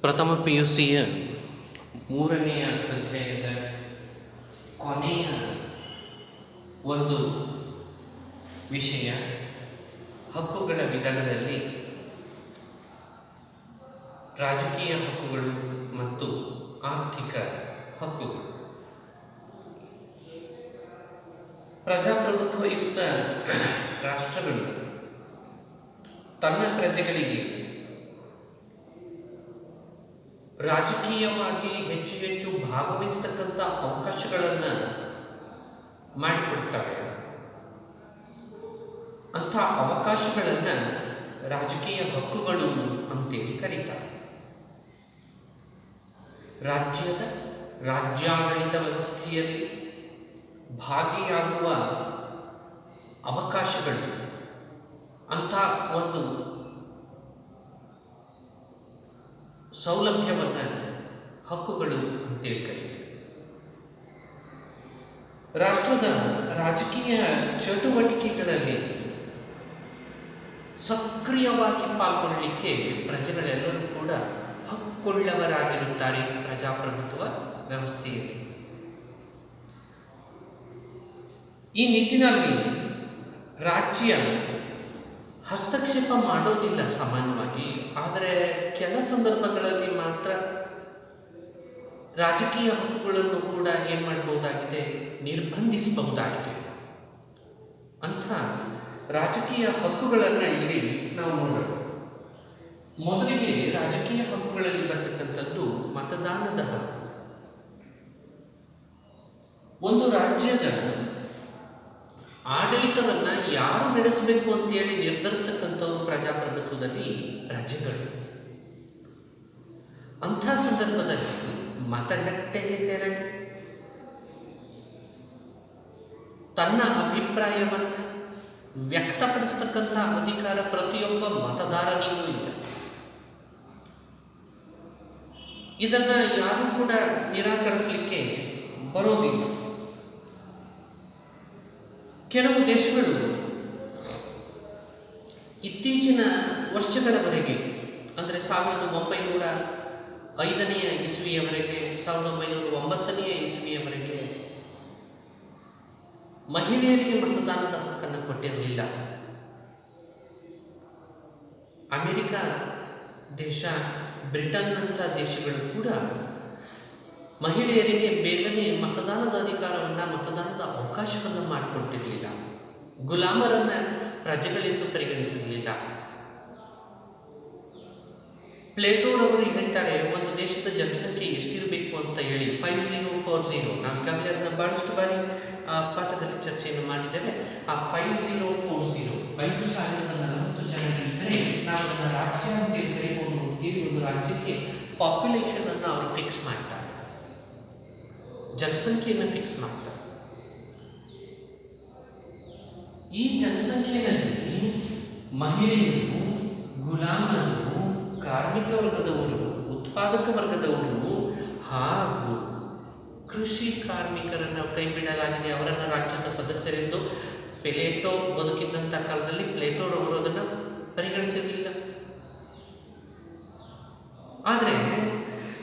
ಪ್ರಥಮ P U ಸಿಯ ಮೂರನೆಯ ಅಧ್ಯಾಯದ ಕೊನೆಯ ಒಂದು ವಿಷಯ, ಹಕ್ಕುಗಳ ವಿಧಾನದಲ್ಲಿ ರಾಜಕೀಯ ಹಕ್ಕುಗಳು ಮತ್ತು ಆರ್ಥಿಕ ಹಕ್ಕುಗಳು. ಪ್ರಜಾಪ್ರಭುತ್ವಯುಕ್ತ ರಾಷ್ಟ್ರಗಳು ತನ್ನ ಪ್ರಜೆಗಳಿಗೆ ರಾಜಕೀಯವಾಗಿ ಹೆಚ್ಚು ಹೆಚ್ಚು ಭಾಗವಹಿಸ್ತಕ್ಕಂಥ ಅವಕಾಶಗಳನ್ನು ಮಾಡಿಕೊಡ್ತಾರೆ ಅಂಥ ಅವಕಾಶಗಳನ್ನು ರಾಜಕೀಯ ಹಕ್ಕುಗಳು ಅಂತೇಳಿ ಕರೀತಾರೆ. ರಾಜ್ಯದ ರಾಜ್ಯಾಡಳಿತ ವ್ಯವಸ್ಥೆಯಲ್ಲಿ ಭಾಗಿಯಾಗುವ ಅವಕಾಶಗಳು ಅಂಥ ಒಂದು ಸೌಲಭ್ಯವನ್ನು ಹಕ್ಕುಗಳು ಅಂತೇಳಿ ಕರೀತೀವಿ. ರಾಷ್ಟ್ರದ ರಾಜಕೀಯ ಚಟುವಟಿಕೆಗಳಲ್ಲಿ ಸಕ್ರಿಯವಾಗಿ ಪಾಲ್ಗೊಳ್ಳಲಿಕ್ಕೆ ಪ್ರಜೆಗಳೆಲ್ಲರೂ ಕೂಡ ಹಕ್ಕುಳ್ಳವರಾಗಿರುತ್ತಾರೆ ಪ್ರಜಾಪ್ರಭುತ್ವ ವ್ಯವಸ್ಥೆಯಲ್ಲಿ. ಈ ನಿಟ್ಟಿನಲ್ಲಿ ರಾಜ್ಯ ಹಸ್ತಕ್ಷೇಪ ಮಾಡೋದಿಲ್ಲ ಸಾಮಾನ್ಯವಾಗಿ. ಆದರೆ ಕೆಲ ಸಂದರ್ಭಗಳಲ್ಲಿ ಮಾತ್ರ ರಾಜಕೀಯ ಹಕ್ಕುಗಳನ್ನು ಕೂಡ ಏನು ಮಾಡಬಹುದಾಗಿದೆ? ನಿರ್ಬಂಧಿಸಬಹುದಾಗಿದೆ. ಅಂಥ ರಾಜಕೀಯ ಹಕ್ಕುಗಳನ್ನು ಇಲ್ಲಿ ನಾವು ನೋಡೋಣ ಮೊದಲಿಗೆ ರಾಜಕೀಯ ಹಕ್ಕುಗಳಲ್ಲಿ ಬರ್ತಕ್ಕಂಥದ್ದು ಮತದಾನದ ಹಕ್ಕು. ಒಂದು ರಾಜ್ಯದ ಆಡಳಿತವನ್ನು ಯಾರು ನಡೆಸಬೇಕು ಅಂತೇಳಿ ನಿರ್ಧರಿಸ್ತಕ್ಕಂಥವ್ರು ಪ್ರಜಾಪ್ರಭುತ್ವದಲ್ಲಿ ರಾಜ್ಯಗಳು ಅಂಥ ಸಂದರ್ಭದಲ್ಲಿ ಮತಗಟ್ಟೆಗೆ ತೆರಳಿ. ತನ್ನ ಅಭಿಪ್ರಾಯವನ್ನು ವ್ಯಕ್ತಪಡಿಸ್ತಕ್ಕಂಥ ಅಧಿಕಾರ ಪ್ರತಿಯೊಬ್ಬ ಮತದಾರನಿಗೂ ಇದೆ. ಇದನ್ನು ಯಾರೂ ಕೂಡ ನಿರಾಕರಿಸಲಿಕ್ಕೆ ಬರೋದಿಲ್ಲ. ಕೆಲವು ದೇಶಗಳು ಇತ್ತೀಚಿನ ವರ್ಷಗಳವರೆಗೆ, ಅಂದರೆ ಸಾವಿರದ ಒಂಬೈನೂರ ಐದನೆಯ ಇಸುವಿಯವರೆಗೆ, ಸಾವಿರದ ಒಂಬೈನೂರ ಒಂಬತ್ತನೆಯ ಇಸುವಿಯವರೆಗೆ ಮಹಿಳೆಯರಿಗೆ ಮತದಾನದ ಹಕ್ಕನ್ನು ಕೊಟ್ಟಿರಲಿಲ್ಲ. ಅಮೆರಿಕ ದೇಶ ಬ್ರಿಟನ್ನಂಥ ದೇಶಗಳು ಕೂಡ ಮಹಿಳೆಯರಿಗೆ ಬೇಗನೆ ಮತದಾನದ ಅಧಿಕಾರವನ್ನು, ಮತದಾನದ ಅವಕಾಶವನ್ನು ಮಾಡಿಕೊಟ್ಟಿರಲಿಲ್ಲ. ಗುಲಾಮರನ್ನು ಪ್ರಜೆಗಳೆಂದು ಪರಿಗಣಿಸಿರಲಿಲ್ಲ. ಪ್ಲೇಟೋರವರು ಹೇಳ್ತಾರೆ, ಒಂದು ದೇಶದ ಜನಸಂಖ್ಯೆ ಎಷ್ಟಿರಬೇಕು ಅಂತ ಹೇಳಿ. ಫೈವ್ ಝೀರೋ ಫೋರ್ ಝೀರೋ ನಾವು ಈಗಾಗಲೇ ಅದನ್ನ ಬಹಳಷ್ಟು ಬಾರಿ ಪಾಠದಲ್ಲಿ ಚರ್ಚೆಯನ್ನು ಮಾಡಿದ್ದೇವೆ. ಆ ಫೈವ್ ಝೀರೋ ಫೋರ್ ಝೀರೋ ಐದು ಸಾವಿರದ ನಲವತ್ತು ಜನರಿದ್ದರೆ ನಾವು ಅದನ್ನು ರಾಜ್ಯ ಅಂತ ಕರಿಬಹುದು ಅಂತೇಳಿ ಒಂದು ರಾಜ್ಯಕ್ಕೆ ಪಾಪ್ಯುಲೇಷನ್ ಅನ್ನು ಅವರು ಫಿಕ್ಸ್ ಮಾಡ್ತಾರೆ. ಜನಸಂಖ್ಯೆಯನ್ನು ಫಿಕ್ಸ್ ಮಾಡ್ತಾರೆ. ಈ ಜನಸಂಖ್ಯೆಯಲ್ಲಿ ಮಹಿಳೆಯರು, ಗುಲಾಮರು, ಕಾರ್ಮಿಕ ವರ್ಗದವರು, ಉತ್ಪಾದಕ ವರ್ಗದವರು ಹಾಗೂ ಕೃಷಿ ಕಾರ್ಮಿಕರನ್ನು ಕೈಬಿಡಲಾಗಿದೆ. ಅವರನ್ನು ರಾಜ್ಯದ ಸದಸ್ಯರೆಂದು ಪ್ಲೇಟೋ ಬದುಕಿದ್ದಂಥ ಕಾಲದಲ್ಲಿ ಪ್ಲೇಟೋರವರು ಅದನ್ನು ಪರಿಗಣಿಸಿರಲಿಲ್ಲ ಆದರೆ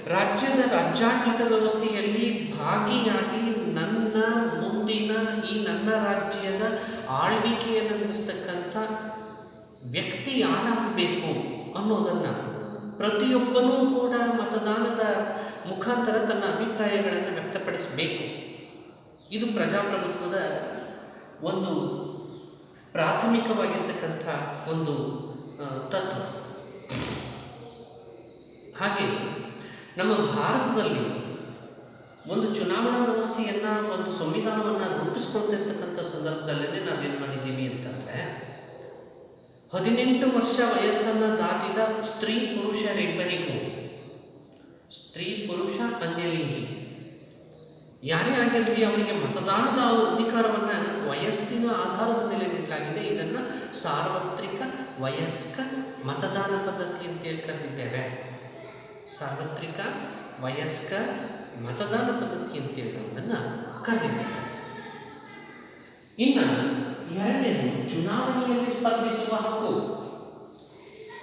ರಾಜ್ಯದ ರಾಜ್ಯಾಡಳಿತ ವ್ಯವಸ್ಥೆಯಲ್ಲಿ ಭಾಗಿಯಾಗಿ ನನ್ನ ಮುಂದಿನ ಈ ನನ್ನ ರಾಜ್ಯದ ಆಳ್ವಿಕೆಯನ್ನು ನಡೆಸ್ತಕ್ಕಂಥ ವ್ಯಕ್ತಿ ಯಾರಾಗಬೇಕು ಅನ್ನೋದನ್ನು ಪ್ರತಿಯೊಬ್ಬನೂ ಕೂಡ ಮತದಾನದ ಮುಖಾಂತರ ತನ್ನ ಅಭಿಪ್ರಾಯಗಳನ್ನು ವ್ಯಕ್ತಪಡಿಸಬೇಕು. ಇದು ಪ್ರಜಾಪ್ರಭುತ್ವದ ಒಂದು ಪ್ರಾಥಮಿಕವಾಗಿರ್ತಕ್ಕಂಥ ಒಂದು ತತ್ವ. ಹಾಗೆ ನಮ್ಮ ಭಾರತದಲ್ಲಿ ಒಂದು ಚುನಾವಣಾ ವ್ಯವಸ್ಥೆಯನ್ನು, ಒಂದು ಸಂವಿಧಾನವನ್ನು ರೂಪಿಸ್ಕೊಳ್ತಿರ್ತಕ್ಕಂಥ ಸಂದರ್ಭದಲ್ಲೇ ನಾವೇನು ಮಾಡಿದ್ದೀವಿ ಅಂತಂದರೆ, ಹದಿನೆಂಟು ವರ್ಷ ವಯಸ್ಸನ್ನು ದಾಟಿದ ಸ್ತ್ರೀ ಪುರುಷರಿಬ್ಬರಿಗೂ ಸ್ತ್ರೀ, ಪುರುಷ ಅನ್ಯಲಿಂಗಿ ಯಾರೇ ಆಗಿರಲಿ ಅವರಿಗೆ ಮತದಾನದ ಅಧಿಕಾರವನ್ನು, ವಯಸ್ಸಿನ ಆಧಾರದ ಮೇಲೆ ನೀಡಲಾಗಿದೆ ಇದನ್ನು ಸಾರ್ವತ್ರಿಕ ವಯಸ್ಕ ಮತದಾನ ಪದ್ಧತಿ ಅಂತೇಳಿ ಕರೆದಿದ್ದೇವೆ. ಸಾರ್ವತ್ರಿಕ, ವಯಸ್ಕ, ಮತದಾನ ಪದ್ಧತಿ ಅಂತೇಳಿ ನಾವು ಕರೆದಿದ್ದೇವೆ ಇನ್ನು ಎರಡನೇದು ಚುನಾವಣೆಯಲ್ಲಿ ಸ್ಪರ್ಧಿಸುವ ಹಕ್ಕು.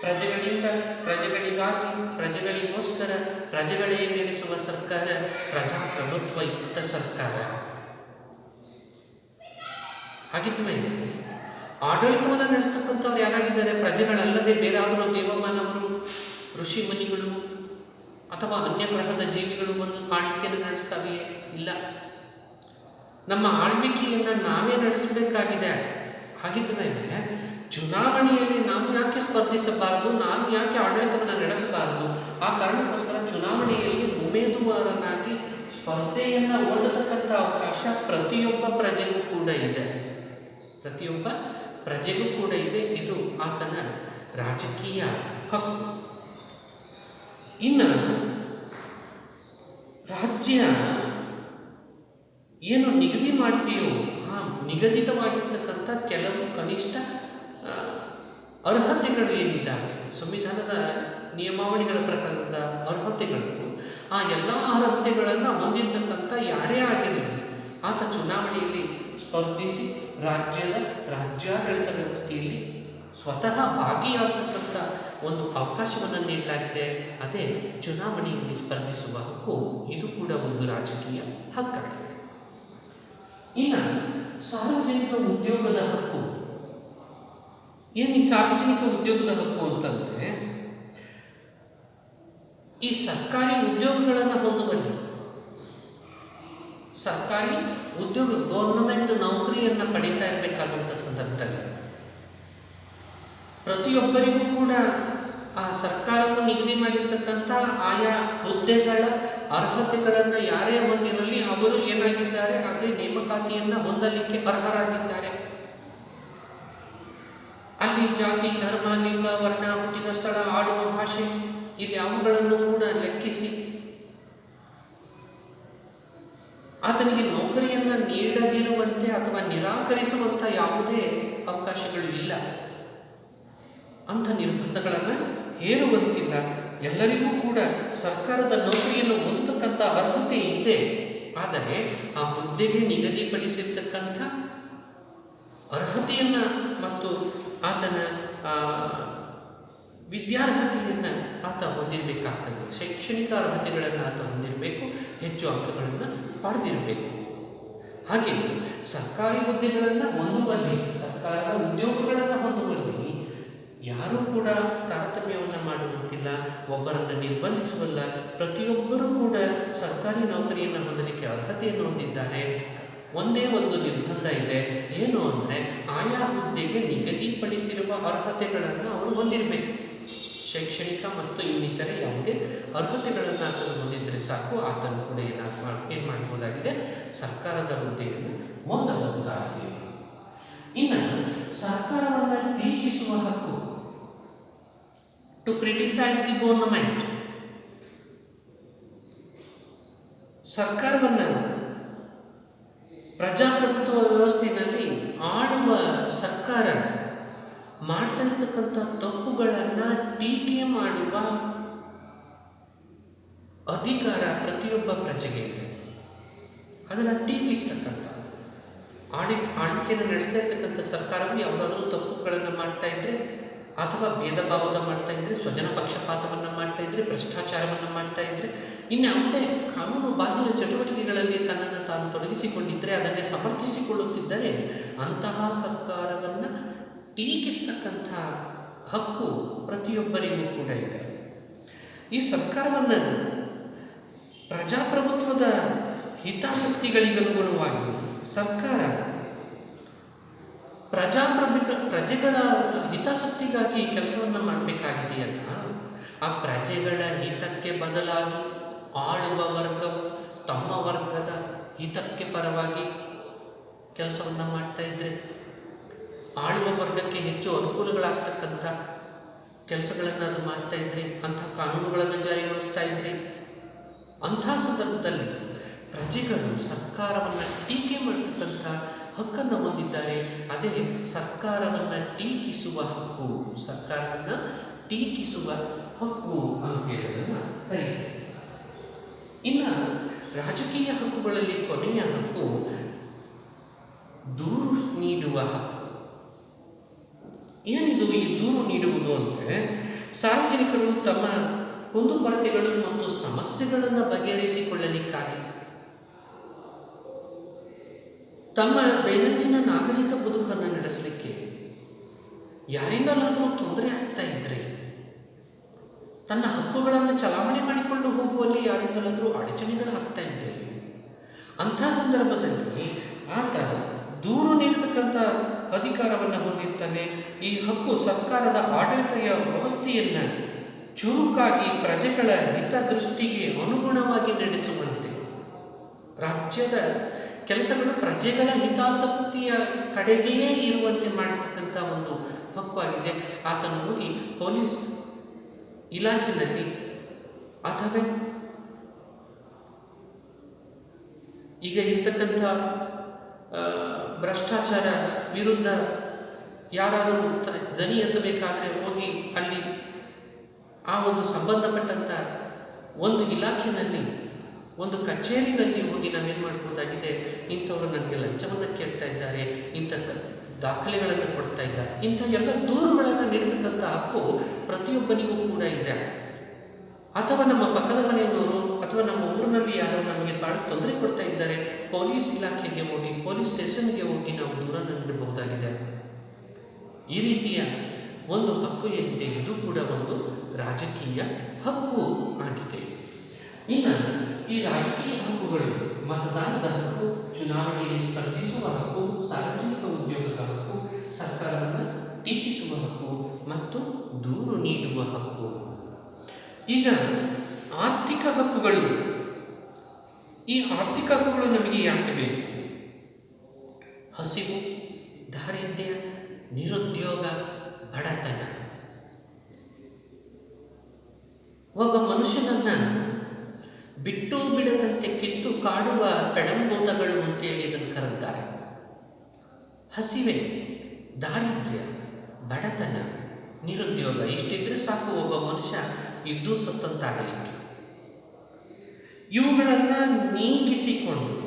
ಪ್ರಜೆಗಳಿಂದ, ಪ್ರಜೆಗಳಿಗಾಗಿ, ಪ್ರಜೆಗಳಿಗೋಸ್ಕರ, ಪ್ರಜೆಗಳೇ ನೆಲೆಸುವ ಸರ್ಕಾರ ಪ್ರಜಾಪ್ರಭುತ್ವಯುಕ್ತ ಸರ್ಕಾರ. ಹಾಗಿದ್ದ ಮೇಲೆ ಆಡಳಿತವನ್ನು ನಡೆಸ್ತಕ್ಕಂಥವ್ರು ಯಾರಾಗಿದ್ದಾರೆ? ಪ್ರಜೆಗಳಲ್ಲದೆ ಬೇರಾದರೂ ದೇವಮ್ಮನವರು ಋಷಿ ಮುನಿಗಳು ಅಥವಾ ಅನ್ಯ ಗ್ರಹದ ಜೀವಿಗಳು ಬಂದು ಆಳ್ವಿಕೆಯನ್ನು ನಡೆಸ್ತವೆಯೇ? ಇಲ್ಲ. ನಮ್ಮ ಆಳ್ವಿಕೆಯನ್ನು ನಾವೇ ನಡೆಸಬೇಕಾಗಿದೆ. ಹಾಗಿದ್ದ ಮೇಲೆ ಚುನಾವಣೆಯಲ್ಲಿ ನಾವು ಯಾಕೆ ಸ್ಪರ್ಧಿಸಬಾರದು? ನಾವು ಯಾಕೆ ಆಡಳಿತವನ್ನು ನಡೆಸಬಾರದು? ಆ ಕಾರಣಕ್ಕೋಸ್ಕರ ಚುನಾವಣೆಯಲ್ಲಿ ಉಮೇದುವಾರನಾಗಿ ಸ್ಪರ್ಧೆಯನ್ನು ಓಡತಕ್ಕಂಥ ಅವಕಾಶ ಪ್ರತಿಯೊಬ್ಬ ಪ್ರಜೆಗೂ ಕೂಡ ಇದೆ. ಪ್ರತಿಯೊಬ್ಬ ಪ್ರಜೆಗೂ ಕೂಡ ಇದೆ. ಇದು ಆತನ ರಾಜಕೀಯ ಹಕ್ಕು. ಇನ್ನು ರಾಜ್ಯ ಏನು ನಿಗದಿ ಮಾಡಿದೆಯೋ ಆ ನಿಗದಿತವಾಗಿರ್ತಕ್ಕಂಥ ಕೆಲವು ಕನಿಷ್ಠ ಅರ್ಹತೆಗಳು ಏನಿದ್ದಾವೆ? ಸಂವಿಧಾನದ ನಿಯಮಾವಳಿಗಳ ಪ್ರಕಾರದ ಅರ್ಹತೆಗಳು. ಆ ಎಲ್ಲ ಅರ್ಹತೆಗಳನ್ನು ಹೊಂದಿರತಕ್ಕಂಥ ಯಾರೇ ಆಗಿರಲಿ, ಆತ ಚುನಾವಣೆಯಲ್ಲಿ ಸ್ಪರ್ಧಿಸಿ ರಾಜ್ಯದ ರಾಜ್ಯಾಡಳಿತ ವ್ಯವಸ್ಥೆಯಲ್ಲಿ ಸ್ವತಃ ಭಾಗಿಯಾಗತಕ್ಕಂಥ ಒಂದು ಅವಕಾಶವನ್ನು ನೀಡಲಾಗಿದೆ. ಅದೇ ಚುನಾವಣೆಯಲ್ಲಿ ಸ್ಪರ್ಧಿಸುವ ಹಕ್ಕು ಇದು ಕೂಡ ಒಂದು ರಾಜಕೀಯ ಹಕ್ಕಾಗಿದೆ. ಇನ್ನು ಸಾರ್ವಜನಿಕ ಉದ್ಯೋಗದ ಹಕ್ಕು. ಏನು ಈ ಸಾರ್ವಜನಿಕ ಉದ್ಯೋಗದ ಹಕ್ಕು ಅಂತಂದ್ರೆ, ಈ ಸರ್ಕಾರಿ ಉದ್ಯೋಗಗಳನ್ನು ಹೊಂದುವಲ್ಲಿ ಸರ್ಕಾರಿ ಉದ್ಯೋಗ ಗೌರ್ನಮೆಂಟ್ ನೌಕರಿಯನ್ನು ಪಡೀತಾ ಇರಬೇಕಾದಂಥ ಸಂದರ್ಭದಲ್ಲಿ ಪ್ರತಿಯೊಬ್ಬರಿಗೂ ಕೂಡ ಆ ಸರ್ಕಾರವು ನಿಗದಿ ಮಾಡಿರ್ತಕ್ಕಂಥ ಆಯಾ ಹುದ್ದೆಗಳ ಅರ್ಹತೆಗಳನ್ನು ಯಾರೇ ಹೊಂದಿರಲಿ ಅವರು ಏನಾಗಿದ್ದಾರೆ ಆದರೆ ನೇಮಕಾತಿಯನ್ನು ಹೊಂದಲಿಕ್ಕೆ ಅರ್ಹರಾಗಿದ್ದಾರೆ. ಅಲ್ಲಿ ಜಾತಿ, ಧರ್ಮ, ಲಿಂಗ, ವರ್ಣ, ಹುಟ್ಟಿದ ಸ್ಥಳ, ಆಡುವ ಭಾಷೆ, ಇಲ್ಲಿ ಅವುಗಳನ್ನು ಕೂಡ ಲೆಕ್ಕಿಸಿ. ಆತನಿಗೆ ನೌಕರಿಯನ್ನು ನೀಡದಿರುವಂತೆ ಅಥವಾ ನಿರಾಕರಿಸುವಂಥ ಯಾವುದೇ ಅವಕಾಶಗಳು ಇಲ್ಲ. ಅಂಥ ನಿರ್ಬಂಧಗಳನ್ನು ಹೇರುವಂತಿಲ್ಲ ಎಲ್ಲರಿಗೂ ಕೂಡ ಸರ್ಕಾರದ ನೌಕರಿಯನ್ನು ಹೊಂದತಕ್ಕಂಥ ಅರ್ಹತೆ ಇದೆ. ಆದರೆ ಆ ಹುದ್ದೆಗೆ ನಿಗದಿಪಡಿಸಿರ್ತಕ್ಕಂಥ ಅರ್ಹತೆಯನ್ನು ಮತ್ತು ಆತನ ವಿದ್ಯಾರ್ಹತೆಯನ್ನು ಆತ ಹೊಂದಿರಬೇಕಾಗ್ತದೆ. ಶೈಕ್ಷಣಿಕ ಅರ್ಹತೆಗಳನ್ನು ಆತ ಹೊಂದಿರಬೇಕು, ಹೆಚ್ಚು ಅಂಕಗಳನ್ನು ಪಡೆದಿರಬೇಕು. ಹಾಗೆಯೇ ಸರ್ಕಾರಿ ಹುದ್ದೆಗಳನ್ನು ಹೊಂದುವಲ್ಲಿ, ಸರ್ಕಾರದ ಉದ್ಯೋಗಗಳನ್ನು ಹೊಂದುವಲ್ಲಿ ಯಾರೂ ಕೂಡ ತಾರತಮ್ಯವನ್ನು ಮಾಡುವಂತಿಲ್ಲ, ಒಬ್ಬರನ್ನು ನಿರ್ಬಂಧಿಸುವಲ್ಲ, ಪ್ರತಿಯೊಬ್ಬರೂ ಕೂಡ ಸರ್ಕಾರಿ ನೌಕರಿಯನ್ನು ಹೊಂದಲಿಕ್ಕೆ ಅರ್ಹತೆಯನ್ನು ಹೊಂದಿದ್ದಾರೆ. ಒಂದೇ ಒಂದು ನಿರ್ಬಂಧ ಇದೆ, ಏನು ಅಂದರೆ ಆಯಾ ಹುದ್ದೆಗೆ ನಿಗದಿಪಡಿಸಿರುವ ಅರ್ಹತೆಗಳನ್ನು ಅವರು ಹೊಂದಿರಬೇಕು. ಶೈಕ್ಷಣಿಕ ಮತ್ತು ಇನ್ನಿತರೆ ಯಾವುದೇ ಅರ್ಹತೆಗಳನ್ನು ಆತನು ಹೊಂದಿದ್ದರೆ ಸಾಕು, ಆತನು ಕೂಡ ಏನಾಗ ಏನು ಮಾಡಬಹುದಾಗಿದೆ ಸರ್ಕಾರದ ಹುದ್ದೆಯನ್ನು ಹೊಂದಬಹುದಾಗಿದೆ. ಇನ್ನು ಸರ್ಕಾರವನ್ನು ಟೀಕಿಸುವ ಹಕ್ಕು ಟು ಕ್ರಿಟಿಸೈಸ್ ದಿ government. ಸರ್ಕಾರವನ್ನು ಪ್ರಜಾಪ್ರಭುತ್ವ ವ್ಯವಸ್ಥೆಯಲ್ಲಿ ಆಡುವ ಸರ್ಕಾರ ಮಾಡ್ತಾ ಇರ್ತಕ್ಕಂಥ ತಪ್ಪುಗಳನ್ನು ಟೀಕೆ ಮಾಡುವ ಅಧಿಕಾರ ಪ್ರತಿಯೊಬ್ಬ ಪ್ರಜೆಗೆ ಇದೆ ಅದನ್ನು ಟೀಕಿಸ್ತಕ್ಕಂಥ ಆಳಿ ಆಳ್ವಿಕೆಯನ್ನು ನಡೆಸ್ತಾ ಇರ್ತಕ್ಕಂಥ ಸರ್ಕಾರವು ಯಾವುದಾದ್ರೂ ತಪ್ಪುಗಳನ್ನು ಮಾಡ್ತಾ ಇದ್ದರೆ ಅಥವಾ ಭೇದ ಭಾವದ ಮಾಡ್ತಾ ಇದ್ದರೆ ಸ್ವಜನ ಪಕ್ಷಪಾತವನ್ನು ಮಾಡ್ತಾ ಇದ್ದರೆ ಭ್ರಷ್ಟಾಚಾರವನ್ನು ಮಾಡ್ತಾ ಇದ್ದರೆ ಇನ್ಯಾವುದೇ ಕಾನೂನು ಬಾಹಿರ ಚಟುವಟಿಕೆಗಳಲ್ಲಿ ತನ್ನನ್ನು ತಾನು ತೊಡಗಿಸಿಕೊಂಡಿದ್ದರೆ ಅದನ್ನೇ ಸಮರ್ಥಿಸಿಕೊಳ್ಳುತ್ತಿದ್ದರೆ, ಅಂತಹ ಸರ್ಕಾರವನ್ನು ಟೀಕಿಸ್ತಕ್ಕಂಥ ಹಕ್ಕು ಪ್ರತಿಯೊಬ್ಬರಿಗೂ ಕೂಡ ಇದೆ. ಈ ಸರ್ಕಾರವನ್ನು ಪ್ರಜಾಪ್ರಭುತ್ವದ ಹಿತಾಸಕ್ತಿಗಳಿಗನುಗುಣವಾಗಿ ಸರ್ಕಾರ ಪ್ರಜಾಪ್ರಭುತ್ವ ಪ್ರಜೆಗಳ ಹಿತಾಸಕ್ತಿಗಾಗಿ ಕೆಲಸವನ್ನು ಮಾಡಬೇಕಾಗಿದೆಯಲ್ಲ? ಆ ಪ್ರಜೆಗಳ ಹಿತಕ್ಕೆ ಬದಲಾಗಿ ಆಳುವ ವರ್ಗವು ತಮ್ಮ ವರ್ಗದ ಹಿತಕ್ಕೆ ಪರವಾಗಿ ಕೆಲಸವನ್ನು ಮಾಡ್ತಾ ಇದ್ರೆ ಆಳುವ ವರ್ಗಕ್ಕೆ ಹೆಚ್ಚು ಅನುಕೂಲಗಳಾಗ್ತಕ್ಕಂಥ ಕೆಲಸಗಳನ್ನು ಅದು ಮಾಡ್ತಾ ಇದ್ರಿ, ಅಂಥ ಕಾನೂನುಗಳನ್ನು ಜಾರಿಗೊಳಿಸ್ತಾ ಇದ್ರಿ, ಅಂಥ ಸಂದರ್ಭದಲ್ಲಿ ಪ್ರಜೆಗಳು ಸರ್ಕಾರವನ್ನು ಟೀಕೆ ಮಾಡ್ತಕ್ಕಂಥ ಹಕ್ಕನ್ನು ಹೊಂದಿದ್ದಾರೆ. ಅದೇ ಸರ್ಕಾರವನ್ನು ಟೀಕಿಸುವ ಹಕ್ಕು, ಸರ್ಕಾರವನ್ನು ಟೀಕಿಸುವ ಹಕ್ಕು ಅಂತ ಹೇಳೋದನ್ನು ಕರೀತಾರೆ. ಇನ್ನು ರಾಜಕೀಯ ಹಕ್ಕುಗಳಲ್ಲಿ ಕೊನೆಯ ಹಕ್ಕು ದೂರು ನೀಡುವ ಹಕ್ಕು. ಏನಿದು ಈ ದೂರು ನೀಡುವುದು ಅಂದರೆ ಸಾರ್ವಜನಿಕರು ತಮ್ಮ ಕುಂದುಕೊರತೆಗಳು ಮತ್ತು ಸಮಸ್ಯೆಗಳನ್ನು ಬಗೆಹರಿಸಿಕೊಳ್ಳಲಿಕ್ಕಾಗಿ ತಮ್ಮ ದೈನಂದಿನ ನಾಗರಿಕ ಬದುಕನ್ನು ನಡೆಸಲಿಕ್ಕೆ ಯಾರಿಂದಲಾದರೂ ತೊಂದರೆ ಆಗ್ತಾ ಇದ್ರೆ ತನ್ನ ಹಕ್ಕುಗಳನ್ನು ಚಲಾವಣೆ ಮಾಡಿಕೊಂಡು ಹೋಗುವಲ್ಲಿ ಯಾರಿಂದಲಾದರೂ ಅಡಚಣೆಗಳು ಆಗ್ತಾ ಇದ್ರೆ, ಅಂಥ ಸಂದರ್ಭದಲ್ಲಿ ಆತ ದೂರು ನೀಡತಕ್ಕಂಥ ಅಧಿಕಾರವನ್ನು ಹೊಂದಿರ್ತಾನೆ. ಈ ಹಕ್ಕು ಸರ್ಕಾರದ ಆಡಳಿತೆಯ ವ್ಯವಸ್ಥೆಯನ್ನು ಚುರುಕಾಗಿ ಪ್ರಜೆಗಳ ಹಿತದೃಷ್ಟಿಗೆ ಅನುಗುಣವಾಗಿ ನಡೆಸುವಂತೆ ರಾಜ್ಯದ ಕೆಲಸಗಳು ಪ್ರಜೆಗಳ ಹಿತಾಸಕ್ತಿಯ ಕಡೆಗೆಯೇ ಇರುವಂತೆ ಮಾಡತಕ್ಕಂಥ ಒಂದು ಹಕ್ಕಾಗಿದೆ ಆತನು ಹೋಗಿ ಪೊಲೀಸ್ ಇಲಾಖೆಯಲ್ಲಿ ಅಥವಾ ಈಗ ಇರ್ತಕ್ಕಂಥ ಭ್ರಷ್ಟಾಚಾರ ವಿರುದ್ಧ ಯಾರಾದರೂ ದನಿ ಎತ್ತಬೇಕಾದ್ರೆ ಹೋಗಿ ಅಲ್ಲಿ ಆ ಒಂದು ಸಂಬಂಧಪಟ್ಟಂಥ ಒಂದು ಇಲಾಖೆಯಲ್ಲಿ ಒಂದು ಕಚೇರಿನಲ್ಲಿ ಹೋಗಿ ನಾವೇನು ಮಾಡ್ಬೋದಾಗಿದೆ? ಇಂಥವರು ನನಗೆ ಲಂಚವನ್ನು ಕೇಳ್ತಾ ಇದ್ದಾರೆ, ಇಂಥ ದಾಖಲೆಗಳನ್ನು ಕೊಡ್ತಾ ಇದ್ದಾರೆ. ಇಂಥ ಎಲ್ಲ ದೂರುಗಳನ್ನು ನೀಡತಕ್ಕಂಥ ಹಕ್ಕು ಪ್ರತಿಯೊಬ್ಬನಿಗೂ ಕೂಡ ಇದೆ. ಅಥವಾ ನಮ್ಮ ಪಕ್ಕದ ಮನೆಯವರು, ಅಥವಾ ನಮ್ಮ ಊರಿನಲ್ಲಿ ಯಾರೋ ನಮಗೆ ಭಾಳ ತೊಂದರೆ ಕೊಡ್ತಾ ಇದ್ದಾರೆ, ಪೊಲೀಸ್ ಇಲಾಖೆಗೆ ಹೋಗಿ, ಪೊಲೀಸ್ ಸ್ಟೇಷನ್ಗೆ ಹೋಗಿ ನಾವು ದೂರನ್ನು ನೀಡಬಹುದಾಗಿದೆ. ಈ ರೀತಿಯ ಒಂದು ಹಕ್ಕು ಏನಿದೆ, ಇದು ಕೂಡ ಒಂದು ರಾಜಕೀಯ ಹಕ್ಕು ಆಗಿದೆ. ಈ ರಾಜಕೀಯ ಹಕ್ಕುಗಳು ಮತದಾನದ ಹಕ್ಕು, ಚುನಾವಣೆಯಲ್ಲಿ ಸ್ಪರ್ಧಿಸುವ ಹಕ್ಕು, ಸಾರ್ವಜನಿಕ ಉದ್ಯೋಗದ ಹಕ್ಕು, ಸರ್ಕಾರವನ್ನು ಟೀಕಿಸುವ ಹಕ್ಕು ಮತ್ತು ದೂರು ನೀಡುವ ಹಕ್ಕು. ಈಗ ಆರ್ಥಿಕ ಹಕ್ಕುಗಳು. ಈ ಆರ್ಥಿಕ ಹಕ್ಕುಗಳು ನಮಗೆ ಯಾಕೆ ಬೇಕು? ಹಸಿವು, ದಾರಿದ್ರ್ಯ, ನಿರುದ್ಯೋಗ, ಬಡತನ. ಒಬ್ಬ ಮನುಷ್ಯನನ್ನ ಬಿಟ್ಟು ಬಿಡದಂತೆ ಕಿತ್ತು ಕಾಡುವ ಕಡಂಬೂತಗಳು ಅಂತೇಳಿ ಇದನ್ನು ಕರೆದಿದ್ದಾರೆ ಹಸಿವೆ, ದಾರಿದ್ರ್ಯ, ಬಡತನ, ನಿರುದ್ಯೋಗ, ಇಷ್ಟಿದ್ರೆ ಸಾಕು ಒಬ್ಬ ಮನುಷ್ಯ ಇದ್ದು ಸತ್ತಂತಾಗಲಿಕ್ಕೆ. ಇವುಗಳನ್ನು ನೀಗಿಸಿಕೊಂಡು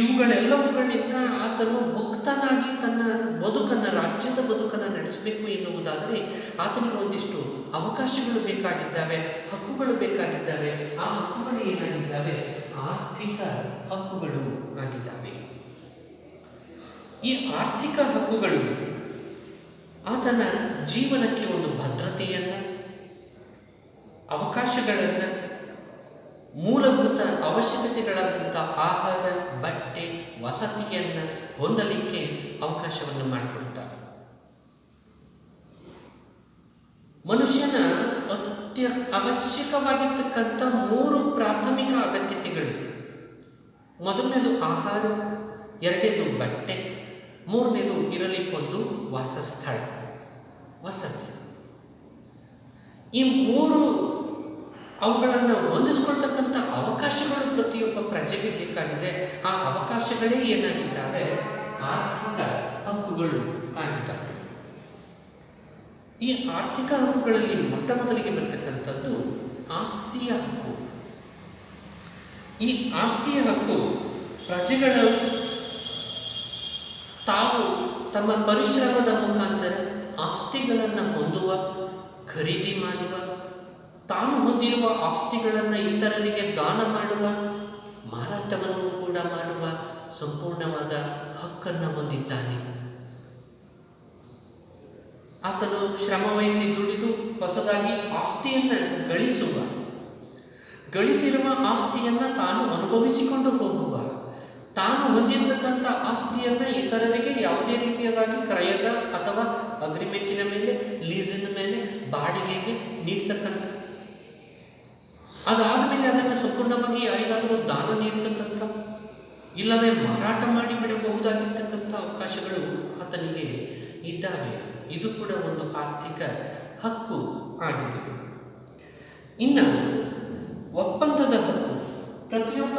ಇವುಗಳೆಲ್ಲವುಗಳಿಂದ ಆತನು ಮುಕ್ತನಾಗಿ ತನ್ನ ಬದುಕನ್ನು, ರಾಜ್ಯದ ಬದುಕನ್ನು ನಡೆಸಬೇಕು ಎನ್ನುವುದಾದರೆ ಆತನಿಗೆ ಒಂದಿಷ್ಟು ಅವಕಾಶಗಳು ಬೇಕಾಗಿದ್ದಾವೆ, ಹಕ್ಕುಗಳು ಬೇಕಾಗಿದ್ದಾವೆ. ಆ ಹಕ್ಕುಗಳು ಏನಾಗಿದ್ದಾವೆ? ಆರ್ಥಿಕ ಹಕ್ಕುಗಳು ಆಗಿದ್ದಾವೆ. ಈ ಆರ್ಥಿಕ ಹಕ್ಕುಗಳು ಆತನ ಜೀವನಕ್ಕೆ ಒಂದು ಭದ್ರತೆಯನ್ನು, ಅವಕಾಶಗಳನ್ನು ಮೂಲಭೂತ ಅವಶ್ಯಕತೆಗಳಾದಂಥ ಆಹಾರ, ಬಟ್ಟೆ, ವಸತಿಯನ್ನು ಹೊಂದಲಿಕ್ಕೆ ಅವಕಾಶವನ್ನು ಮಾಡಿಕೊಡ್ತಾರೆ ಮನುಷ್ಯನ ಅತ್ಯ ಅವಶ್ಯಕವಾಗಿರ್ತಕ್ಕಂಥ ಮೂರು ಪ್ರಾಥಮಿಕ ಅಗತ್ಯತೆಗಳು. ಮೊದಲನೇದು ಆಹಾರ, ಎರಡನೇದು ಬಟ್ಟೆ, ಮೂರನೇದು ಇರಲಿಕ್ಕೊಂದು ವಾಸಸ್ಥಳ, ವಸತಿ. ಈ ಮೂರು ಅವುಗಳನ್ನು ಹೊಂದಿಸ್ಕೊಳ್ತಕ್ಕಂಥ ಅವಕಾಶಗಳು ಪ್ರತಿಯೊಬ್ಬ ಪ್ರಜೆಗೆ ಬೇಕಾಗಿದೆ. ಆ ಅವಕಾಶಗಳೇ ಏನಾಗಿದ್ದಾವೆ? ಆರ್ಥಿಕ ಹಕ್ಕುಗಳು ಆಗಿದ್ದಾವೆ. ಈ ಆರ್ಥಿಕ ಹಕ್ಕುಗಳಲ್ಲಿ ಮೊಟ್ಟ ಮೊದಲಿಗೆ ಬರ್ತಕ್ಕಂಥದ್ದು ಆಸ್ತಿಯ ಹಕ್ಕು. ಈ ಆಸ್ತಿಯ ಹಕ್ಕು ಪ್ರಜೆಗಳು ತಾವು ತಮ್ಮ ಪರಿಶ್ರಮದ ಮುಖಾಂತರ ಆಸ್ತಿಗಳನ್ನು ಹೊಂದುವ, ಖರೀದಿ ಮಾಡುವ ತಾನು ಹೊಂದಿರುವ ಆಸ್ತಿಗಳನ್ನು ಇತರರಿಗೆ ದಾನ ಮಾಡುವ, ಮಾರಾಟವನ್ನು ಕೂಡ ಮಾಡುವ ಸಂಪೂರ್ಣವಾದ ಹಕ್ಕನ್ನು ಹೊಂದಿದ್ದಾನೆ. ಆತನು ಶ್ರಮವಹಿಸಿ ದುಡಿದು ಹೊಸದಾಗಿ ಆಸ್ತಿಯನ್ನು ಗಳಿಸುವ, ಗಳಿಸಿರುವ ಆಸ್ತಿಯನ್ನು ತಾನು ಅನುಭವಿಸಿಕೊಂಡು ಹೋಗುವ, ತಾನು ಹೊಂದಿರತಕ್ಕಂಥ ಆಸ್ತಿಯನ್ನು ಇತರರಿಗೆ ಯಾವುದೇ ರೀತಿಯದಾಗಿ ಕ್ರಯದ ಅಥವಾ ಅಗ್ರಿಮೆಂಟಿನ ಮೇಲೆ ಲೀಸಿನ ಮೇಲೆ, ಬಾಡಿಗೆಗೆ ನೀಡ್ತಕ್ಕಂಥ ಅದಾದ ಮೇಲೆ ಅದನ್ನು ಸಂಪೂರ್ಣವಾಗಿ ಯಾರಿಗಾದರೂ ದಾನ ನೀಡತಕ್ಕಂಥ, ಇಲ್ಲವೇ ಮಾರಾಟ ಮಾಡಿ ಬಿಡಬಹುದಾಗಿರ್ತಕ್ಕಂಥ ಅವಕಾಶಗಳು ಆತನಿಗೆ ಇದ್ದಾವೆ. ಇದು ಕೂಡ ಒಂದು ಆರ್ಥಿಕ ಹಕ್ಕು ಆಗಿದೆ. ಇನ್ನು ಒಪ್ಪಂದದ ಹಕ್ಕು. ಪ್ರತಿಯೊಬ್ಬ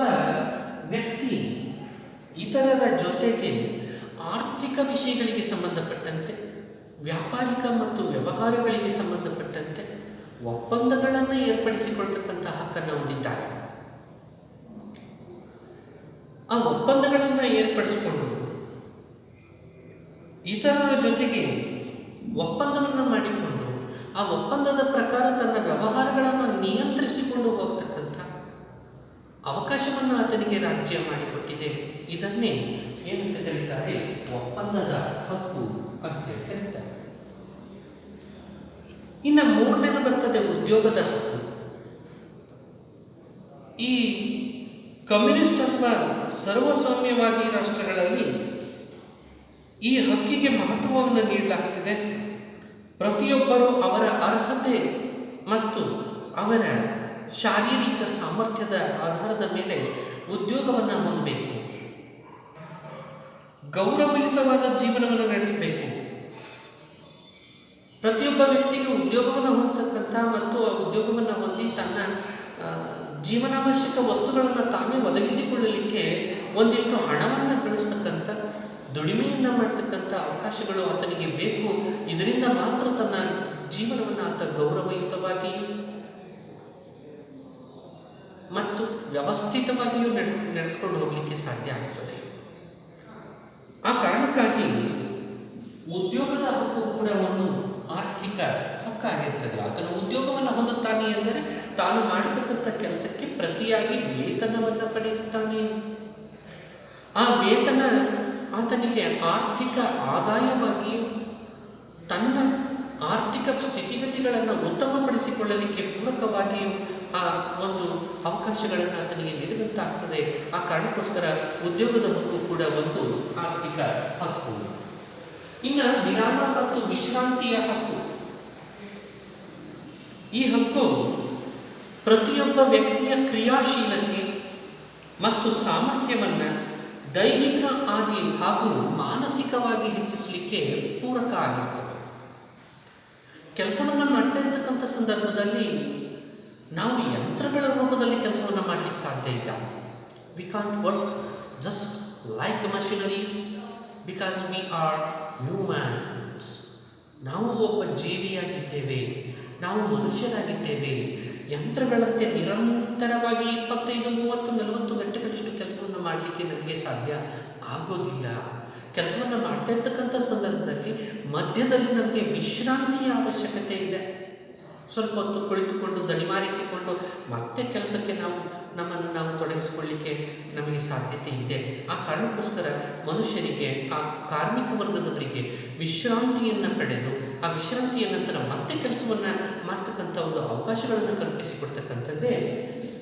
ವ್ಯಕ್ತಿ ಇತರರ ಜೊತೆಗೆ ಆರ್ಥಿಕ ವಿಷಯಗಳಿಗೆ ಸಂಬಂಧಪಟ್ಟಂತೆ, ವ್ಯಾಪಾರಿಕ ಮತ್ತು ವ್ಯವಹಾರಗಳಿಗೆ ಸಂಬಂಧಪಟ್ಟಂತೆ ಒಪ್ಪಂದಗಳನ್ನು ಏರ್ಪಡಿಸಿಕೊಳ್ತಕ್ಕಂಥ ಹಕ್ಕನ್ನು ಹೊಂದಿದ್ದಾರೆ. ಆ ಒಪ್ಪಂದಗಳನ್ನು ಏರ್ಪಡಿಸಿಕೊಂಡು ಇತರರ ಜೊತೆಗೆ ಒಪ್ಪಂದವನ್ನು ಮಾಡಿಕೊಂಡು ಆ ಒಪ್ಪಂದದ ಪ್ರಕಾರ ತನ್ನ ವ್ಯವಹಾರಗಳನ್ನು ನಿಯಂತ್ರಿಸಿಕೊಂಡು ಹೋಗ್ತಕ್ಕಂಥ ಅವಕಾಶವನ್ನು ಆತನಿಗೆ ರಾಜ್ಯ ಮಾಡಿಕೊಟ್ಟಿದೆ. ಇದನ್ನೇ ಏನಂತ ಕರೀತಾರೆ? ಒಪ್ಪಂದದ ಹಕ್ಕು ಅಂತ ಕರೀತಾರೆ ಇನ್ನು ಮೂರನೇದು ಬರ್ತದೆ ಉದ್ಯೋಗದ ಹಕ್ಕು. ಈ ಕಮ್ಯುನಿಸ್ಟ್ ಅಥವಾ ಸರ್ವಸೌಮ್ಯವಾದಿ ರಾಷ್ಟ್ರಗಳಲ್ಲಿ ಈ ಹಕ್ಕಿಗೆ ಮಹತ್ವವನ್ನು ನೀಡಲಾಗ್ತಿದೆ. ಪ್ರತಿಯೊಬ್ಬರೂ ಅವರ ಅರ್ಹತೆ ಮತ್ತು ಅವರ ಶಾರೀರಿಕ ಸಾಮರ್ಥ್ಯದ ಆಧಾರದ ಮೇಲೆ ಉದ್ಯೋಗವನ್ನು ಹೊಂದಬೇಕು. ಗೌರವಯುತವಾದ ಜೀವನವನ್ನು ನಡೆಸಬೇಕು. ಪ್ರತಿಯೊಬ್ಬ ವ್ಯಕ್ತಿಗೆ ಉದ್ಯೋಗವನ್ನು ಹೊಂದತಕ್ಕಂಥ ಮತ್ತು ಆ ಉದ್ಯೋಗವನ್ನು ಹೊಂದಿ ತನ್ನ ಜೀವನಾವಶ್ಯಕ ವಸ್ತುಗಳನ್ನು ತಾನೇ ಒದಗಿಸಿಕೊಳ್ಳಲಿಕ್ಕೆ ಒಂದಿಷ್ಟು ಹಣವನ್ನು ಗಳಿಸ್ತಕ್ಕಂಥ, ದುಡಿಮೆಯನ್ನು ಮಾಡ್ತಕ್ಕಂಥ ಅವಕಾಶಗಳು ಆತನಿಗೆ ಬೇಕು. ಇದರಿಂದ ಮಾತ್ರ ತನ್ನ ಜೀವನವನ್ನು ಆತ ಗೌರವಯುತವಾಗಿ ಮತ್ತು ವ್ಯವಸ್ಥಿತವಾಗಿಯೂ ನಡೆ ನಡೆಸ್ಕೊಂಡು ಹೋಗಲಿಕ್ಕೆ ಸಾಧ್ಯ ಆಗ್ತದೆ. ಆ ಕಾರಣಕ್ಕಾಗಿ ಉದ್ಯೋಗದ ಹಕ್ಕು ಕೂಡ ಒಂದು ಆರ್ಥಿಕ ಹಕ್ಕಾಗಿರ್ತದೆ ಆತನು ಉದ್ಯೋಗವನ್ನು ಹೊಂದುತ್ತಾನೆ ಎಂದರೆ ತಾನು ಮಾಡತಕ್ಕಂಥ ಕೆಲಸಕ್ಕೆ ಪ್ರತಿಯಾಗಿ ವೇತನವನ್ನು ಪಡೆಯುತ್ತಾನೆ. ಆ ವೇತನ ಆತನಿಗೆ ಆರ್ಥಿಕ ಆದಾಯವಾಗಿ ತನ್ನ ಆರ್ಥಿಕ ಸ್ಥಿತಿಗತಿಗಳನ್ನು ಉತ್ತಮಪಡಿಸಿಕೊಳ್ಳಲಿಕ್ಕೆ ಪೂರಕವಾಗಿಯೂ ಆ ಒಂದು ಅವಕಾಶಗಳನ್ನು ಆತನಿಗೆ ನೀಡಿದಂತಾಗ್ತದೆ. ಆ ಕಾರಣಕ್ಕೋಸ್ಕರ ಉದ್ಯೋಗದ ಹಕ್ಕು ಕೂಡ ಒಂದು ಆರ್ಥಿಕ ಹಕ್ಕು. ಇನ್ನು ವಿರಾಮ ಮತ್ತು ವಿಶ್ರಾಂತಿಯ ಹಕ್ಕು. ಈ ಹಕ್ಕು ಪ್ರತಿಯೊಬ್ಬ ವ್ಯಕ್ತಿಯ ಕ್ರಿಯಾಶೀಲತೆ ಮತ್ತು ಸಾಮರ್ಥ್ಯವನ್ನು ದೈಹಿಕ ಆಗಿ ಹಾಗೂ ಮಾನಸಿಕವಾಗಿ ಹೆಚ್ಚಿಸಲಿಕ್ಕೆ ಪೂರಕ ಆಗಿರ್ತವೆ ಕೆಲಸವನ್ನು ಮಾಡ್ತಾ ಇರ್ತಕ್ಕಂಥ ಸಂದರ್ಭದಲ್ಲಿ ನಾವು ಯಂತ್ರಗಳ ರೂಪದಲ್ಲಿ ಕೆಲಸವನ್ನು ಮಾಡಲಿಕ್ಕೆ ಸಾಧ್ಯ ಇಲ್ಲ. We can't work just like machineries because we are humans ನಾವು ಒಬ್ಬ ಜೀವಿಯಾಗಿದ್ದೇವೆ. ನಾವು ಮನುಷ್ಯರಾಗಿದ್ದೇವೆ. ಯಂತ್ರಗಳಂತೆ ನಿರಂತರವಾಗಿ ಇಪ್ಪತ್ತೈದು, ಮೂವತ್ತು, ನಲವತ್ತು ಗಂಟೆಗಳಷ್ಟು ಕೆಲಸವನ್ನು ಮಾಡಲಿಕ್ಕೆ ನಮಗೆ ಸಾಧ್ಯ ಆಗೋದಿಲ್ಲ. ಕೆಲಸವನ್ನು ಮಾಡ್ತಾ ಇರ್ತಕ್ಕಂಥ ಸಂದರ್ಭದಲ್ಲಿ ಮಧ್ಯದಲ್ಲಿ ನಮಗೆ ವಿಶ್ರಾಂತಿಯ ಅವಶ್ಯಕತೆ ಇದೆ. ಸ್ವಲ್ಪ ಹೊತ್ತು ಕುಳಿತುಕೊಂಡು ದಣಿಮಾರಿಸಿಕೊಂಡು ಮತ್ತೆ ಕೆಲಸಕ್ಕೆ ನಾವು ನಮ್ಮನ್ನು ನಾವು ತೊಡಗಿಸಿಕೊಳ್ಳಿಕ್ಕೆ ನಮಗೆ ಸಾಧ್ಯತೆ ಇದೆ. ಆ ಕಾರಣಕ್ಕೋಸ್ಕರ ಮನುಷ್ಯರಿಗೆ, ಆ ಕಾರ್ಮಿಕ ವರ್ಗದವರಿಗೆ ವಿಶ್ರಾಂತಿಯನ್ನು ಪಡೆದು ಆ ವಿಶ್ರಾಂತಿಯ ನಂತರ ಮತ್ತೆ ಕೆಲಸವನ್ನು ಮಾಡ್ತಕ್ಕಂಥ ಒಂದು ಅವಕಾಶಗಳನ್ನು ಕಲ್ಪಿಸಿಕೊಡ್ತಕ್ಕಂಥದ್ದೇ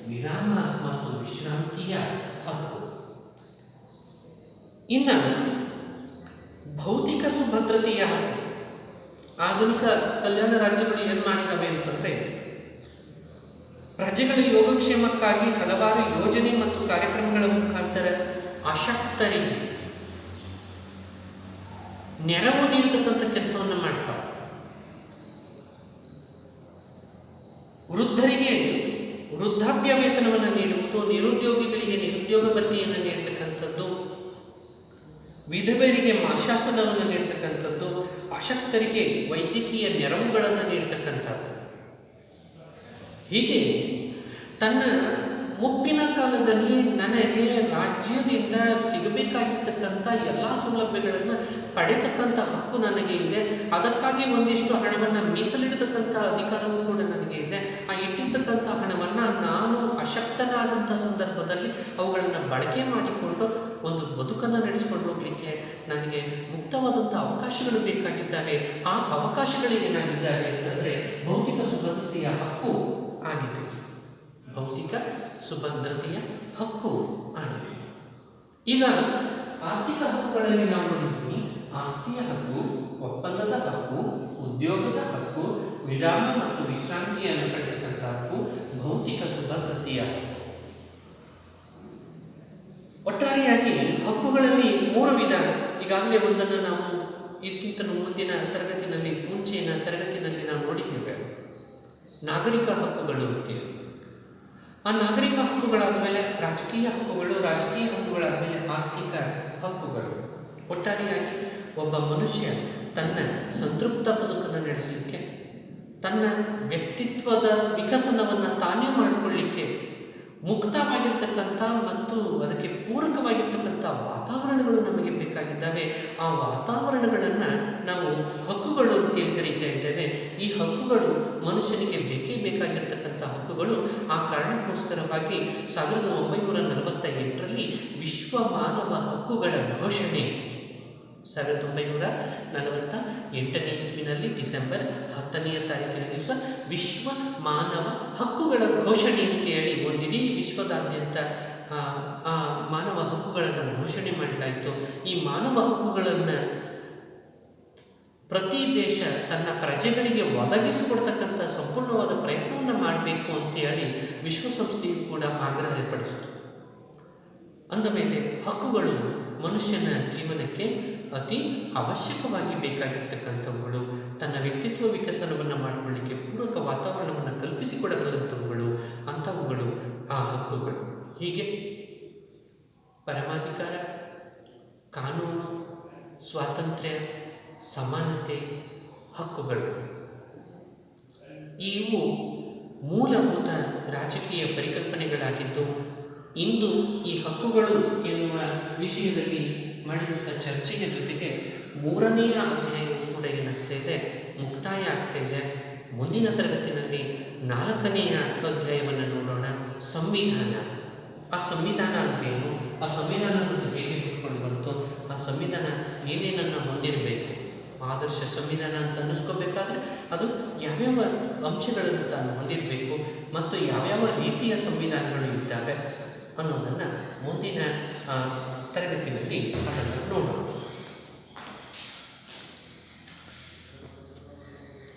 ವಿರಾಮ ಮತ್ತು ವಿಶ್ರಾಂತಿಯ ಹಕ್ಕು. ಇನ್ನು ಭೌತಿಕ ಸುಭದ್ರತೆಯ ಆಧುನಿಕ ಕಲ್ಯಾಣ ರಾಜ್ಯಗಳು ಏನು ಮಾಡಿದವೆ ಅಂತಂದರೆ ಪ್ರಜೆಗಳ ಯೋಗಕ್ಷೇಮಕ್ಕಾಗಿ ಹಲವಾರು ಯೋಜನೆ ಮತ್ತು ಕಾರ್ಯಕ್ರಮಗಳ ಮುಖಾಂತರ ಅಶಕ್ತರಿಗೆ ನೆರವು ನೀಡತಕ್ಕಂಥ ಕೆಲಸವನ್ನು ಮಾಡ್ತಾವೆ ವೃದ್ಧರಿಗೆ ವೃದ್ಧಾಪ್ಯ ವೇತನವನ್ನು ನೀಡುವುದು, ನಿರುದ್ಯೋಗಿಗಳಿಗೆ ನಿರುದ್ಯೋಗ ಭತ್ಯೆಯನ್ನು ನೀಡತಕ್ಕಂಥದ್ದು, ವಿಧವೆಯರಿಗೆ ಮಾಶಾಸನವನ್ನು ನೀಡತಕ್ಕಂಥದ್ದು ಅಶಕ್ತರಿಗೆ ವೈದ್ಯಕೀಯ ನೆರವುಗಳನ್ನು ನೀಡತಕ್ಕಂಥದ್ದು. ಹೀಗೆ ತನ್ನ ಮುಪ್ಪಿನ ಕಾಲದಲ್ಲಿ ನನಗೆ ರಾಜ್ಯದಿಂದ ಸಿಗಬೇಕಾಗಿರ್ತಕ್ಕಂಥ ಎಲ್ಲ ಸೌಲಭ್ಯಗಳನ್ನು ಪಡೆಯತಕ್ಕಂಥ ಹಕ್ಕು ನನಗೆ ಇದೆ. ಅದಕ್ಕಾಗಿ ಒಂದಿಷ್ಟು ಹಣವನ್ನು ಮೀಸಲಿಡತಕ್ಕಂಥ ಅಧಿಕಾರವೂ ಕೂಡ ನನಗೆ ಇದೆ. ಆ ಇಟ್ಟಿರ್ತಕ್ಕಂಥ ಹಣವನ್ನು ನಾನು ಅಶಕ್ತನಾದಂಥ ಸಂದರ್ಭದಲ್ಲಿ ಅವುಗಳನ್ನು ಬಳಕೆ ಮಾಡಿಕೊಂಡು ಒಂದು ಬದುಕನ್ನು ನಡೆಸಿಕೊಂಡು ಹೋಗಲಿಕ್ಕೆ ನನಗೆ ಮುಕ್ತವಾದಂಥ ಅವಕಾಶಗಳು ಬೇಕಾಗಿದ್ದಾವೆ. ಆ ಅವಕಾಶಗಳಿಗೆ ಏನಾಗಿದ್ದಾವೆ ಅಂತಂದರೆ ಭೌತಿಕ ಸುಭದ್ರತೆಯ ಹಕ್ಕು ಆಗಿದೆ. ಸುಭದ್ರತೆಯ ಹಕ್ಕು ಆಗಿದೆ. ಈಗ ಆರ್ಥಿಕ ಹಕ್ಕುಗಳಲ್ಲಿ ನಾವು ನೋಡಿದ್ದೀವಿ ಆಸ್ತಿಯ ಹಕ್ಕು, ಒಪ್ಪಂದದ ಹಕ್ಕು, ಉದ್ಯೋಗದ ಹಕ್ಕು, ವಿರಾಮ ಮತ್ತು ವಿಶ್ರಾಂತಿಯನ್ನು ಪಡೆತಕ್ಕಂಥ ಹಕ್ಕು ಭೌತಿಕ ಸುಭದ್ರತೆಯ ಒಟ್ಟಾರೆಯಾಗಿ ಹಕ್ಕುಗಳಲ್ಲಿ ಮೂರು ವಿಧ. ಈಗಾಗಲೇ ಒಂದನ್ನು ನಾವು ಇದಕ್ಕಿಂತ ಮುಂದಿನ ತರಗತಿನಲ್ಲಿ, ಮುಂಚೆಯ ತರಗತಿನಲ್ಲಿ ನಾವು ನೋಡಿದ್ದೇವೆ. ನಾಗರಿಕ ಹಕ್ಕುಗಳು ಅಂತೇಳಿ ಆ ನಾಗರಿಕ ಹಕ್ಕುಗಳಾದ ಮೇಲೆ ರಾಜಕೀಯ ಹಕ್ಕುಗಳು, ರಾಜಕೀಯ ಹಕ್ಕುಗಳಾದ ಮೇಲೆ ಆರ್ಥಿಕ ಹಕ್ಕುಗಳು. ಒಟ್ಟಾರೆಯಾಗಿ ಒಬ್ಬ ಮನುಷ್ಯ ತನ್ನ ಸಂತೃಪ್ತ ಬದುಕನ್ನು ನಡೆಸಲಿಕ್ಕೆ, ತನ್ನ ವ್ಯಕ್ತಿತ್ವದ ವಿಕಸನವನ್ನು ತಾನೇ ಮಾಡಿಕೊಳ್ಳಿಕ್ಕೆ ಮುಕ್ತವಾಗಿರ್ತಕ್ಕಂಥ ಮತ್ತು ಅದಕ್ಕೆ ಪೂರಕವಾಗಿರ್ತಕ್ಕಂಥ ವಾತಾವರಣಗಳು ನಮಗೆ ಬೇಕಾಗಿದ್ದಾವೆ. ಆ ವಾತಾವರಣಗಳನ್ನು ನಾವು ಹಕ್ಕುಗಳು ಅಂತೇಳಿ ಕರೀತಾ ಇದ್ದೇವೆ. ಈ ಹಕ್ಕುಗಳು ಮನುಷ್ಯನಿಗೆ ಬೇಕೇ ಬೇಕಾಗಿರ್ತಕ್ಕಂಥ ಹಕ್ಕುಗಳು. ಆ ಕಾರಣಕ್ಕೋಸ್ಕರವಾಗಿ ಸಾವಿರದ ಒಂಬೈನೂರ ನಲವತ್ತ ಎಂಟರಲ್ಲಿ ವಿಶ್ವ ಮಾನವ ಹಕ್ಕುಗಳ ಘೋಷಣೆ. ಸಾವಿರದ ಒಂಬೈನೂರ ನಲವತ್ತ ಎಂಟನೇ ಇಸ್ವಿನಲ್ಲಿ ಡಿಸೆಂಬರ್ ಹತ್ತನೆಯ ತಾರೀಕಿನ ದಿವಸ ವಿಶ್ವ ಮಾನವ ಹಕ್ಕುಗಳ ಘೋಷಣೆ ಅಂತೇಳಿ ಒಂದಿಡೀ ವಿಶ್ವದಾದ್ಯಂತ ಮಾನವ ಹಕ್ಕುಗಳನ್ನು ಘೋಷಣೆ ಮಾಡಲಾಯಿತು. ಈ ಮಾನವ ಹಕ್ಕುಗಳನ್ನು ಪ್ರತಿ ದೇಶ ತನ್ನ ಪ್ರಜೆಗಳಿಗೆ ಒದಗಿಸಿಕೊಡ್ತಕ್ಕಂಥ ಸಂಪೂರ್ಣವಾದ ಪ್ರಯತ್ನವನ್ನು ಮಾಡಬೇಕು ಅಂತೇಳಿ ವಿಶ್ವಸಂಸ್ಥೆಯು ಕೂಡ ಆಗ್ರಹಪಡಿಸಿತು ಅಂದ ಮೇಲೆ ಹಕ್ಕುಗಳು ಮನುಷ್ಯನ ಜೀವನಕ್ಕೆ ಅತಿ ಅವಶ್ಯಕವಾಗಿ ಬೇಕಾಗಿರ್ತಕ್ಕಂಥವುಗಳು, ತನ್ನ ವ್ಯಕ್ತಿತ್ವ ವಿಕಸನವನ್ನು ಮಾಡಿಕೊಳ್ಳಿಕ್ಕೆ ಪೂರಕ ವಾತಾವರಣವನ್ನು ಕಲ್ಪಿಸಿಕೊಡಬಲ್ಲಂಥವುಗಳು, ಅಂಥವುಗಳು ಆ ಹಕ್ಕುಗಳು. ಹೀಗೆ ಪರಮಾಧಿಕಾರ, ಕಾನೂನು, ಸ್ವಾತಂತ್ರ್ಯ, ಸಮಾನತೆ, ಹಕ್ಕುಗಳು. ಇವು ಮೂಲಭೂತ ರಾಜಕೀಯ ಪರಿಕಲ್ಪನೆಗಳಾಗಿದ್ದು, ಇಂದು ಈ ಹಕ್ಕುಗಳು ಎನ್ನುವ ವಿಷಯದಲ್ಲಿ ಮಾಡಿದಂಥ ಚರ್ಚೆಯ ಜೊತೆಗೆ ಮೂರನೆಯ ಅಧ್ಯಾಯವು ಕೂಡ ಏನಾಗ್ತಾ ಇದೆ, ಮುಕ್ತಾಯ ಆಗ್ತಾ ಇದೆ. ಮುಂದಿನ ತರಗತಿನಲ್ಲಿ ನಾಲ್ಕನೆಯ ಅಧ್ಯಾಯವನ್ನು ನೋಡೋಣ. ಸಂವಿಧಾನ. ಆ ಸಂವಿಧಾನ ಅಂತೇನು ಆ ಸಂವಿಧಾನ ಹೇಗೆ ಹುಟ್ಕೊಂಡು ಬಂತು? ಆ ಸಂವಿಧಾನ ಏನೇನನ್ನು ಹೊಂದಿರಬೇಕು? ಆದರ್ಶ ಸಂವಿಧಾನ ಅಂತ ಅನ್ನಿಸ್ಕೋಬೇಕಾದ್ರೆ ಅದು ಯಾವ್ಯಾವ ಅಂಶಗಳನ್ನು ತಾನು ಹೊಂದಿರಬೇಕು ಮತ್ತು ಯಾವ್ಯಾವ ರೀತಿಯ ಸಂವಿಧಾನಗಳು ಇದ್ದಾವೆ ಅನ್ನೋದನ್ನು ಮುಂದಿನ ತರಗತಿಯಲ್ಲಿ ಅದನ್ನು ನೋಡೋಣ.